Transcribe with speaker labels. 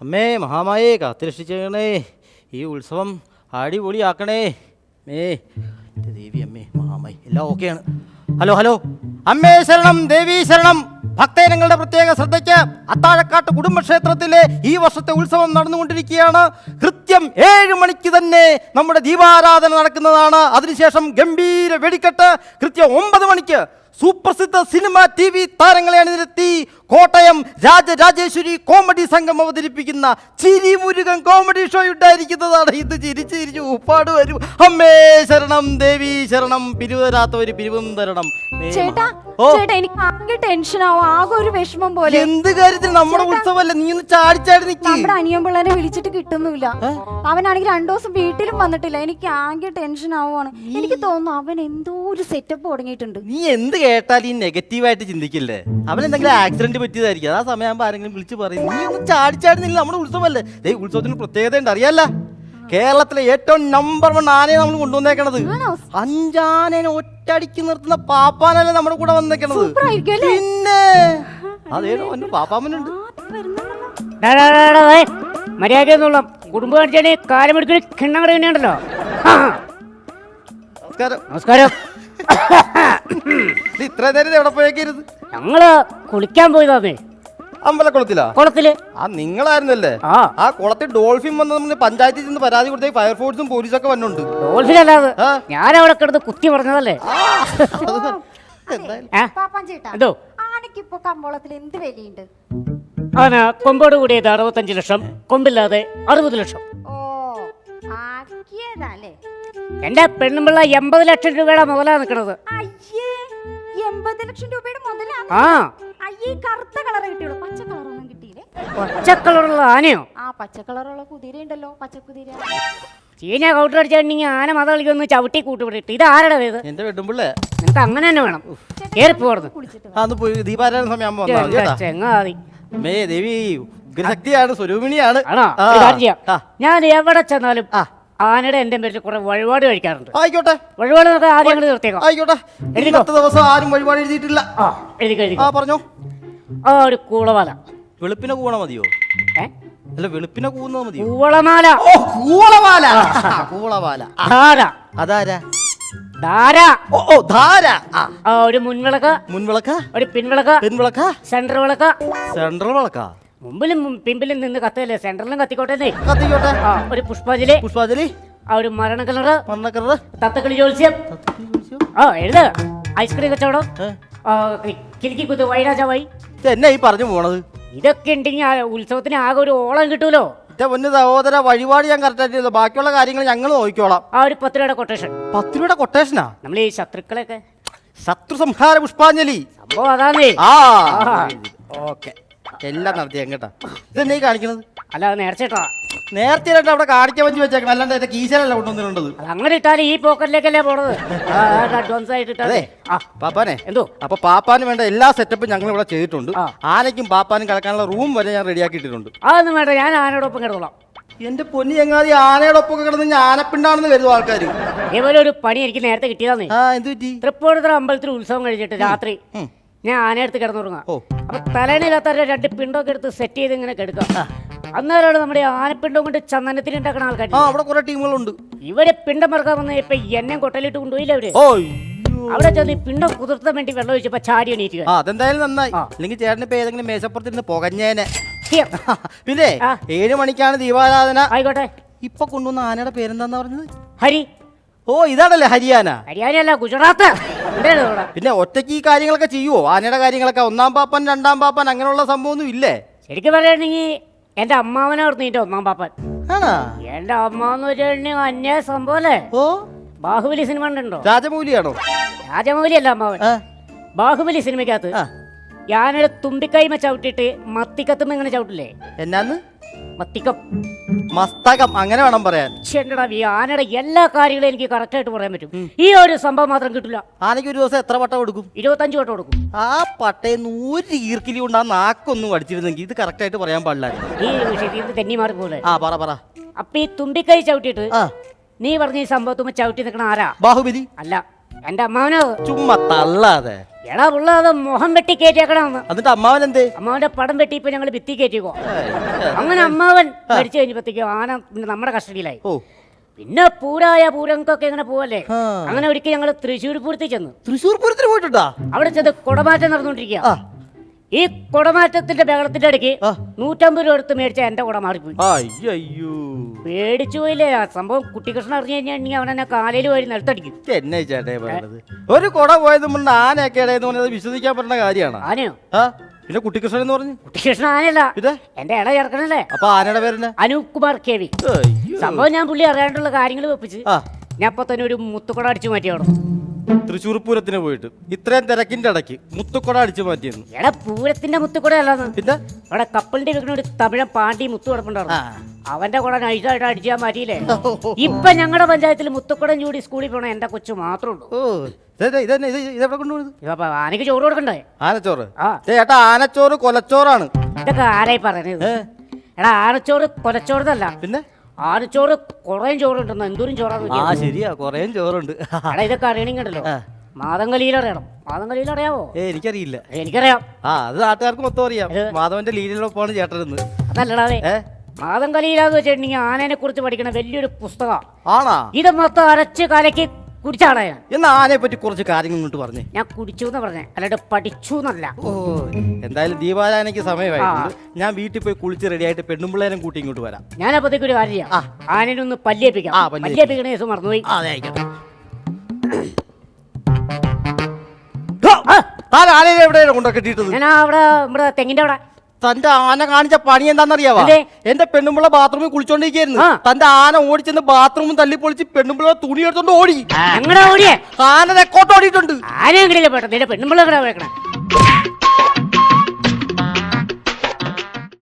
Speaker 1: അമ്മേ മഹാമായേ കാത്തിരക്ഷിച്ചേക്കണേ. ഈ ഉത്സവം അടിപൊളിയാക്കണേ. മേ എന്റെ ദേവി അമ്മേ മഹാമായി എല്ലാം ഓക്കെയാണ്. Hello hello. അമ്മേ ശരണം ദേവി ശരണം. ഭക്തജനങ്ങളുടെ പ്രത്യേക ശ്രദ്ധയ്ക്ക് അത്താഴക്കാട്ട് കുടുംബക്ഷേത്രത്തിലെ ഈ വർഷത്തെ ഉത്സവം നടന്നുകൊണ്ടിരിക്കുകയാണ്. കൃത്യം ഏഴ് മണിക്ക് തന്നെ നമ്മുടെ ദീപാരാധന നടക്കുന്നതാണ്. അതിനുശേഷം ഗംഭീര വെടിക്കെട്ട്. കൃത്യം ഒമ്പത് മണിക്ക് സുപ്രസിദ്ധ സിനിമ ടി വി താരങ്ങളെ അണിനിരത്തി കോട്ടയം രാജരാജേശ്വരി കോമഡി സംഘം അവതരിപ്പിക്കുന്ന ചിരി മുരുകൻ കോമഡി ഷോ ഉണ്ടായിരിക്കുന്നതാണ്. ഇത് ചിരിച്ച് ചിരിച്ച് ഉപ്പാട് വരും. അമ്മേ ശരണം ദേവി ശരണം പിരിവരാത്തവര് പിരിവും തരണം. നേ
Speaker 2: ചേട്ടാ
Speaker 1: ഓ.
Speaker 2: ചേട്ടാ എനിക്ക് ആകെ ടെൻഷൻ ആവും. ആകെ ഒരു വിഷമം പോലെ.
Speaker 1: എന്ത് കാര്യത്തിൽ നമ്മുടെ ഉത്സവമല്ല? നീ ഒന്ന് ചാടി നിൽക്കി
Speaker 2: നമ്മുടെ അനിയൻ പിള്ളേരെ വിളിച്ചിട്ട് കിട്ടുന്നില്ല. അവനാണെങ്കിൽ രണ്ടു ദിവസം വീട്ടിലും വന്നിട്ടില്ല. എനിക്ക് ആകെ ടെൻഷൻ ആവുകയാണ് എനിക്ക് തോന്നുന്നു അവൻ എന്തോ ഒരു സെറ്റപ്പ് തുടങ്ങിയിട്ടുണ്ട്.
Speaker 1: നീ എന്ത് കേട്ടാലും ഈ നെഗറ്റീവായിട്ട് ചിന്തിക്കില്ലേ? അവൻ എന്തെങ്കിലും ആക്സിഡന്റ് പറ്റിയതായിരിക്കും. ആ സമയമാകുമ്പോ ആരെങ്കിലും വിളിച്ച് പറയും നീ ഒന്ന് ചാടിച്ചാടുന്നില്ല നമ്മുടെ ഉത്സവമല്ലേ? ദേ ഉത്സവത്തിന് പ്രത്യേകത ഉണ്ട്. അറിയാല്ല? കേരളത്തിലെ ഏറ്റവും നമ്പർ വൺ ആനയെ നമ്മൾ കൊണ്ടുവന്നേക്കണത്? അഞ്ചാനേനെ ഒറ്റടിക്ക് നിർത്തുന്ന പാപ്പാനല്ലേ നമ്മുടെ കൂടെ വന്നേക്കണത്? പിന്നെ? അതേടോ
Speaker 3: ഡാ, ഏയ്, മര്യാദ എന്നുള്ള കുടുംബം കാലമെടുക്കുന്ന തന്നെയുണ്ടല്ലോ ആ,
Speaker 1: നമസ്കാരം.
Speaker 3: നമസ്കാരം.
Speaker 1: ഇത്ര നേരം എവിടെ പോയേക്കരുത്?
Speaker 3: ഞങ്ങൾ കുളിക്കാൻ പോയതാന്നേ
Speaker 1: അമ്പലക്കുളത്തിലാ?
Speaker 3: കുളത്തിൽ.
Speaker 1: ആ നിങ്ങളായിരുന്നല്ലേ?
Speaker 3: ആ.
Speaker 1: ആ കുളത്തിൽ ഡോൾഫിൻ വന്ന് നമ്മൾ പഞ്ചായത്തിൽ നിന്ന് പരാതി കൊടുത്ത ഫയർഫോഴ്സും പോലീസൊക്കെ വന്നുണ്ട്.
Speaker 3: ഡോൾഫിൻ
Speaker 1: അല്ലാതെ
Speaker 3: ഞാൻ അവിടെ കിടന്ന് കുത്തി പറഞ്ഞതല്ലേ?
Speaker 1: എന്തായാലും.
Speaker 3: ഏ?
Speaker 2: ചേട്ടാ
Speaker 3: എന്തോ?
Speaker 2: ആനക്കിപ്പോ കമ്പോളത്തിൽ എന്ത് വിലയുണ്ട്?
Speaker 3: അവന് കൊമ്പോട് കൂടിയത് അറുപത്തഞ്ച് ലക്ഷം കൊമ്പില്ലാതെ അറുപത് ലക്ഷം.
Speaker 2: ഓ ആക്കിയതല്ലേ
Speaker 3: എന്റെ പെണ്ണുമ്പിള്ള എൺപത് ലക്ഷം രൂപയുടെ മുതലാ നിക്കണത്.
Speaker 2: അയ്യേ എൺപത് ലക്ഷം രൂപയുടെ മുതലാണ്
Speaker 3: ആ.
Speaker 2: അയ്യേ കറുത്ത കളർ കിട്ടിയുള്ളൂ. പച്ച കളറൊന്നും കിട്ടിയില്ലേ?
Speaker 3: പച്ചക്കളറുള്ള ആനയോ?
Speaker 2: ആ പച്ച കളറുള്ള കുതിര ഉണ്ടല്ലോ പച്ച കുതിര.
Speaker 3: ചീന കൗട്ടടിച്ചിട്ടുണ്ടെങ്കിൽ ആന മത കളിക്കൊന്ന് ചവിട്ടി കൂട്ടുപിടിട്ട്. ഇത് ആരുടെ ഇത്?
Speaker 1: എന്റെ വെട്ടുമ്പിള്ളേ
Speaker 3: നിനക്ക് അങ്ങനെ തന്നെ വേണം. കേറിപ്പോർന്ന്
Speaker 2: കുളിച്ചിട്ട്
Speaker 1: പോയി ദീപാരാധന സമയം മതി കേട്ടാ.
Speaker 3: ചെങ്ങാതി.
Speaker 1: മേ ദേവി ഉഗ്രശക്തിയാണ് സ്വരൂപിണിയാണ്.
Speaker 3: ആണോ?
Speaker 1: ആ,
Speaker 3: ഒരു കാര്യം ചെയ്യാം.
Speaker 1: ആ,
Speaker 3: ഞാൻ എവിടെ ചെന്നാലും
Speaker 1: ആ.
Speaker 3: ആനയുടെ എന്റെ പേരിൽ കുറെ വഴിപാട് കഴിക്കാറുണ്ട്.
Speaker 1: ആയിക്കോട്ടെ.
Speaker 3: വഴിപാട് നമുക്ക് ആദ്യം അങ്ങോട്ട് നിർത്തിയേക്കാം.
Speaker 1: ആയിക്കോട്ടെ.
Speaker 3: എഴുതിക്കോ.
Speaker 1: ഇന്നത്തെ ദിവസം ആരും വഴിപാട് എഴുതിയിട്ടില്ല.
Speaker 3: ആ എഴുതി
Speaker 1: ആ
Speaker 3: കഴിക്കും
Speaker 1: പറഞ്ഞോ.
Speaker 3: ആ ഒരു കൂളമാല.
Speaker 1: വെളുപ്പിനെ കൂണ മതിയോ?
Speaker 3: ഏ?
Speaker 1: അല്ല വെളുപ്പിനെ കൂന്നത് മതിയോ?
Speaker 3: കൂളമാല
Speaker 1: ഓ കൂളമാല കൂളമാല ആ,
Speaker 3: ധാര.
Speaker 1: അതാരാ?
Speaker 3: ധാര.
Speaker 1: ഓ ഓ ധാര. ആ.
Speaker 3: ആ ഒരു മുൻവിളക്ക്.
Speaker 1: മുൻവിളക്ക?
Speaker 3: ഒരു പിൻവിളക്ക്.
Speaker 1: പിൻവിളക്ക?
Speaker 3: സെൻട്രൽ വിളക്ക്.
Speaker 1: സെൻട്രൽ വിളക്ക?
Speaker 3: മുമ്പിലും പിമ്പിലും നിന്ന് കത്തല്ലേ? സെന്ററിലും കത്തിക്കോട്ടെ
Speaker 1: കത്തിക്കോട്ടെ.
Speaker 3: ആ ഒരു പുഷ്പാഞ്ജലി.
Speaker 1: പുഷ്പാഞ്ജലി.
Speaker 3: ആ ഒരു മരണ കിണറ്
Speaker 1: മണ്ണക്കറ
Speaker 3: തത്തക്കളി ജോത്സ്യം ആ എഴുത. ഐസ്ക്രീം കച്ചവടം. കിലുക്കി കുത്ത് വൈരാജാവായി.
Speaker 1: എന്നാ ഈ പറഞ്ഞു പോണത്?
Speaker 3: ഇതൊക്കെ ഉണ്ടെങ്കിൽ ആ ഉത്സവത്തിന് ആകെ ഒരു ഓളം കിട്ടൂലോ?
Speaker 1: എന്റെ പൊന്ന് സഹോദര വഴിപാട് ഞാൻ കറക്റ്റ് ആയിട്ട് ബാക്കിയുള്ള കാര്യങ്ങൾ ഞങ്ങൾ നോക്കിക്കോളാം.
Speaker 3: ആ ഒരു പത്ത് രൂപയുടെ കൊട്ടേഷൻ
Speaker 1: പത്ത് രൂപയുടെ കൊട്ടേഷനാ
Speaker 3: നമ്മൾ ഈ ശത്രുക്കളെയൊക്കെ.
Speaker 1: ശത്രു സംഹാര പുഷ്പാഞ്ജലി.
Speaker 3: സംഭവം
Speaker 1: ആ. ഓക്കെ. എല്ലാം നടത്തി എങ്ങട്ടാ ഇതെന്നെ കാണിക്കുന്നത്
Speaker 3: അല്ല അത് നേർച്ചേട്ടാ
Speaker 1: നേരത്തെ അവിടെ കാണിക്കാൻ പറ്റി വെച്ചേക്കണം. അല്ലാണ്ട് എന്റെ കീശലല്ല കൊണ്ടുവന്നിട്ടുണ്ടത്.
Speaker 3: അങ്ങനെ ഇട്ടാൽ ഈ പോക്കറ്റിലേക്കല്ലേ പോണത്? അഡ്വാൻസ് ആയിട്ട്
Speaker 1: പാപ്പാനെ
Speaker 3: എന്തോ?
Speaker 1: അപ്പൊ പാപ്പാന് വേണ്ട എല്ലാ സെറ്റപ്പും ഞങ്ങൾ ഇവിടെ ചെയ്തിട്ടുണ്ട്. ആനയ്ക്കും പാപ്പാനും കിടക്കാനുള്ള റൂം വരെ ഞാൻ റെഡിയാക്കിയിട്ടുണ്ട്
Speaker 3: അതൊന്നും വേണ്ട ഞാൻ ആനയോടൊപ്പം കിടന്നോളാം.
Speaker 1: എന്റെ പൊന്നി ചങ്ങാതി ആനയോടൊപ്പം ഒപ്പം കിടന്ന് ആനപ്പിണ്ടാണെന്ന് കരുതും ആൾക്കാർ
Speaker 3: ഇവരൊരു ഒരു പണി എനിക്ക് നേരത്തെ കിട്ടിയതാന്നേ.
Speaker 1: ആ എന്ത് പറ്റി?
Speaker 3: തൃപ്പൂണിത്തുറ അമ്പലത്തിൽ ഉത്സവം കഴിഞ്ഞിട്ട് രാത്രി. ഞാൻ ആനയെടുത്ത് കിടന്നുറങ്ങാം. അപ്പൊ തലേണില്ലാത്ത രണ്ട് പിണ്ടൊക്കെ എടുത്ത് സെറ്റ് ചെയ്ത് ഇങ്ങനെ കിടക്കാം അന്നേരമാണ് നമ്മുടെ ആനപ്പിണ്ടം കൊണ്ട് ചന്ദനത്തിന് ഉണ്ടാക്കുന്ന ആൾക്കാർ
Speaker 1: അവിടെ കുറെ ടീമുകളുണ്ട്.
Speaker 3: ഇവരെ പിണ്ടം മറക്കാൻ വന്ന ഇപ്പൊ എന്നെ കൊട്ടലിട്ട് കൊണ്ടുപോയില്ല
Speaker 1: അവർ?
Speaker 3: അവിടെ ചെന്ന് പിണ്ടം കുതിർത്താൻ വേണ്ടി വെള്ളം ഒഴിച്ചപ്പോ ചാടി എണീറ്റുക.
Speaker 1: അതെന്തായാലും നന്നായി. അല്ലെങ്കിൽ ചേട്ടന് ഇപ്പൊ ഏതെങ്കിലും മേശപ്പുറത്തിരുന്ന് പുകഞ്ഞേനെ. പിന്നെ. ഏഴ് മണിക്കാണ് ദീപാരാധന.
Speaker 3: ആയിക്കോട്ടെ.
Speaker 1: ഇപ്പൊ കൊണ്ടുവന്ന ആനയുടെ പേരെന്താന്ന് പറഞ്ഞത്?
Speaker 3: ഹരി.
Speaker 1: ഓ ഇതാണല്ലേ ഹരിയാന.
Speaker 3: ഹരിയാനയല്ല ഗുജറാത്ത്. ഉണ്ടായിരുന്നു അവിടെ
Speaker 1: പിന്നെ ഒറ്റയ്ക്ക് ഈ കാര്യങ്ങളൊക്കെ ചെയ്യുവോ? ആനയുടെ കാര്യങ്ങളൊക്കെ ഒന്നാം പാപ്പൻ രണ്ടാം പാപ്പൻ അങ്ങനെയുള്ള സംഭവമൊന്നും ഇല്ലേ?
Speaker 3: ശരിക്കും പറയുകയാണെങ്കിൽ എന്റെ അമ്മാവനെ ഓർത്തിട്ട് ഒന്നാം പാപ്പൻ? എന്റെ അമ്മാവെന്ന് വെച്ചിട്ടുണ്ടെങ്കിൽ അന്യ സംഭവം അല്ലേ?
Speaker 1: ഓ.
Speaker 3: ബാഹുബലി സിനിമ ഉണ്ടോ
Speaker 1: രാജമൗലിയാണോ?
Speaker 3: രാജമൗലി അല്ല അമ്മാവൻ ബാഹുബലി സിനിമയ്ക്കകത്ത്
Speaker 1: ആ.
Speaker 3: ഞാനൊരു തുമ്പിക്കൈമ ചവിട്ടിട്ട് മത്തിക്കത്തുമ്പോ ഇങ്ങനെ ചവിട്ടില്ലേ?
Speaker 1: എന്നാന്ന്?
Speaker 3: മത്തിക്കം.
Speaker 1: മസ്തകം അങ്ങനെ വേണം പറയാൻ.
Speaker 3: ചെണ്ടടാ ഈ ആനയുടെ എല്ലാ കാര്യങ്ങളും എനിക്ക് കറക്റ്റ് ആയിട്ട് പറയാൻ പറ്റും. ഈ ഒരു സംഭവം മാത്രം കിട്ടില്ല.
Speaker 1: ആനയ്ക്ക് ഒരു ദിവസം എത്ര വട്ടം കൊടുക്കും?
Speaker 3: ഇരുപത്തഞ്ച് വട്ടം കൊടുക്കും.
Speaker 1: ആ പട്ടയെന്ന് നൂറ് ഈർക്കിലി കൊണ്ട് ആ നാക്കൊന്നും അടിച്ചിരുന്നെങ്കിൽ ഇത് കറക്റ്റ് ആയിട്ട് പറയാൻ പാടില്ലായിരുന്നു
Speaker 3: ഈ വിഷയത്തിൽ തെന്നി മാറി പോലെ.
Speaker 1: ആ പറ പറ.
Speaker 3: അപ്പൊ ഈ തുമ്പിക്കൈ ചവിട്ടിയിട്ട്
Speaker 1: ആ.
Speaker 3: നീ പറഞ്ഞ ഈ സംഭവത്തുമ്പോ ചവിട്ടി നിൽക്കണ ആരാ?
Speaker 1: ബാഹുബലി.
Speaker 3: അല്ല. എന്റെ അമ്മാവനോ?
Speaker 1: ചുമ്മാ തള്ളാതെ.
Speaker 3: എടാ പുള്ള അത് മുഖം വെട്ടി കയറ്റിയേക്കണമെന്ന്
Speaker 1: എന്നിട്ട് അമ്മാവൻ എന്തേ
Speaker 3: അമ്മാവന്റെ പടം വെട്ടി ഇപ്പൊ ഞങ്ങൾ ഭിത്തി കയറ്റിക്കോ അങ്ങനെ അമ്മാവൻ മരിച്ചു കഴിഞ്ഞപ്പോഴത്തേക്കും ആന പിന്നെ നമ്മുടെ കസ്റ്റഡിയിലായി.
Speaker 1: ഓ.
Speaker 3: പിന്നെ പൂരായ പൂരങ്ങൾക്കൊക്കെ ഇങ്ങനെ പോവല്ലേ? അങ്ങനെ ഒരിക്കൽ ഞങ്ങൾ തൃശ്ശൂർ പൂരത്തിൽ ചെന്നു.
Speaker 1: തൃശ്ശൂർ പൂരത്തിന് പോയിട്ടുണ്ടാ?
Speaker 3: അവിടെ ചെന്ന് കുടമാറ്റം നടന്നുകൊണ്ടിരിക്കുക ഈ കുടമാറ്റത്തിന്റെ ബഹളത്തിന്റെ ഇടയ്ക്ക്. നൂറ്റമ്പത് രൂപ എടുത്ത് മേടിച്ച എന്റെ കുട മാറിപ്പോയി.
Speaker 1: അയ്യോ
Speaker 3: പേടിച്ചു പോയില്ലേ? ആ സംഭവം കുട്ടികൃഷ്ണൻ അറിഞ്ഞു കഴിഞ്ഞാൽ അവൻ എന്നെ കാലയിൽ വഴി നിലത്തടിക്കും.
Speaker 1: എന്നെ ചേട്ടേ പറയണത്? ഒരു കുട പോയത് മുന്നേ ആനയൊക്കെ ഇടയെന്ന് പറഞ്ഞത് വിശ്വസിക്കാൻ പറ്റുന്ന കാര്യമാണ്?
Speaker 3: ആനയോ?
Speaker 1: പിന്നെ കുട്ടികൃഷ്ണൻ എന്ന് പറഞ്ഞു?
Speaker 3: കുട്ടികൃഷ്ണൻ ആനയല്ല.
Speaker 1: ഇത്?
Speaker 3: എന്റെ ഇട ചേർക്കണല്ലേ
Speaker 1: അപ്പൊ ആനയുടെ പേരെന്നെ?
Speaker 3: Anoop Kumar K V. സംഭവം ഞാൻ പുള്ളി അറിയാണ്ടുള്ള കാര്യങ്ങൾ വെപ്പിച്ച് ഞാൻ അപ്പൊ തന്നെ ഒരു മുത്തുകുട അടിച്ചു മാറ്റിയോളൂ
Speaker 1: തൃശ്ശൂർ പൂരത്തിന് പോയിട്ട് ഇത്രയും തിരക്കിന്റെ ഇടയ്ക്ക് മുത്തുക്കുട അടിച്ചു മാറ്റിയെന്ന്
Speaker 3: എടാ പൂരത്തിന്റെ മുത്തുകുട അല്ലാന്ന്.
Speaker 1: പിന്നെ?
Speaker 3: അവിടെ കപ്പലിന്റെ വെക്കുന്ന ഒരു തമിഴൻ പാണ്ടി മുത്തു കിടപ്പുണ്ടായിരുന്നു. അവന്റെ കൂടെ നൈസായിട്ട് അടിച്ചാൽ മാറ്റിയില്ലേ? ഇപ്പൊ ഞങ്ങളുടെ പഞ്ചായത്തിൽ മുത്തുക്കുടം ചൂടി സ്കൂളിൽ പോണ എന്റെ കൊച്ചു മാത്രമേ ഉള്ളൂ.
Speaker 1: ഇതെവിടെ കൊണ്ടുപോയത്
Speaker 3: ഇതപ്പോ ആനക്ക് ചോറ് കൊടുക്കണ്ടേ?
Speaker 1: ആനച്ചോറ്. ചേട്ടാ ആനച്ചോറ് കൊലച്ചോറാണ്.
Speaker 3: ഇതൊക്കെ ആരായി പറയുന്നത്? എടാ ആനച്ചോറ് കൊലച്ചോറല്ല
Speaker 1: പിന്നെ?
Speaker 3: ആനച്ചോറ് കുറേ ചോറുണ്ടെന്ന്. എന്തോരും ചോറാന്ന്
Speaker 1: ആ
Speaker 3: നോക്കിയേ.
Speaker 1: ശരിയാ. കൊറേ ചോറുണ്ട്.
Speaker 3: എടാ ഇതൊക്കെ
Speaker 1: അറിയണിങ്ങണ്ടല്ലോ.
Speaker 3: മാതങ്കലിയിൽ അറിയണം. മാതങ്കലിയിൽ അറിയാവോ?
Speaker 1: ഏ എനിക്കറിയില്ല.
Speaker 3: എനിക്കറിയാം.
Speaker 1: ആ അത് നാട്ടുകാർക്ക് മൊത്തം അറിയാം. മാധവന്റെ ലീലയിലൊപ്പമാണ് ചേട്ടനെന്ന്
Speaker 3: അതല്ലടാതെ
Speaker 1: ഏ?
Speaker 3: മാതങ്കലിയിലാന്ന് വെച്ചിട്ടുണ്ടെങ്കിൽ ആനേനെ കുറിച്ച് പഠിക്കണ വലിയൊരു പുസ്തകം.
Speaker 1: ആണാ?
Speaker 3: ഇത് മൊത്തം അരച്ച് കലക്കി കുടിച്ചാണ് ഞാൻ?
Speaker 1: എന്നാ ആനയെ പറ്റി കുറച്ച് കാര്യങ്ങൾ ഇങ്ങോട്ട് പറഞ്ഞു.
Speaker 3: ഞാൻ കുടിച്ചു എന്ന് പറഞ്ഞേ. അല്ലാണ്ട് പഠിച്ചു എന്നല്ല
Speaker 1: ഓ എന്തായാലും ദീപാരാധനയ്ക്ക് സമയമായിട്ടുണ്ട്. ഞാൻ വീട്ടിൽ പോയി കുളിച്ച് റെഡിയായിട്ട് പെണ്ണുമ്പിള്ളേരും കൂട്ടി ഇങ്ങോട്ട് വരാം.
Speaker 3: ഞാൻ അപ്പത്തേക്ക് ഒരു കാര്യം
Speaker 1: ആ.
Speaker 3: ഒന്ന് പല്ലിയേപ്പിക്കാം
Speaker 1: ആ, പല്ലിയേപ്പിക്കാം.
Speaker 3: പല്ലിയേപ്പിക്കണ ദിവസം മറന്നുപോയി.
Speaker 1: ആ, അതെ ആയിക്കോട്ടെ
Speaker 3: ആ,
Speaker 1: താൻ ആനയെ എവിടെയാണ് കൊണ്ടൊക്കെ
Speaker 3: ഞാൻ അവിടെ നമ്മുടെ തെങ്ങിന്റെ അവിടെ.
Speaker 1: തന്റെ ആന കാണിച്ച പണി എന്താണെന്നറിയാവാ?
Speaker 3: എന്തേ?
Speaker 1: എന്റെ പെണ്ണുമ്പിള്ള ബാത്റൂമിൽ കുളിച്ചോണ്ടിരിക്കുന്നു. തന്റെ ആന ഓടിച്ചെന്ന് ബാത്റൂമും തല്ലി പൊളിച്ച് പെണ്ണുമ്പിള്ള തുണി എടുത്തോണ്ട് ഓടി.
Speaker 3: ഓടിയേ
Speaker 1: ആന റെക്കോർഡ് ഓടിയിട്ടുണ്ട്
Speaker 3: ആന എങ്ങനെയല്ലേ പെട്ടെന്ന് നിന്റെ പെണ്ണുമ്പിള്ള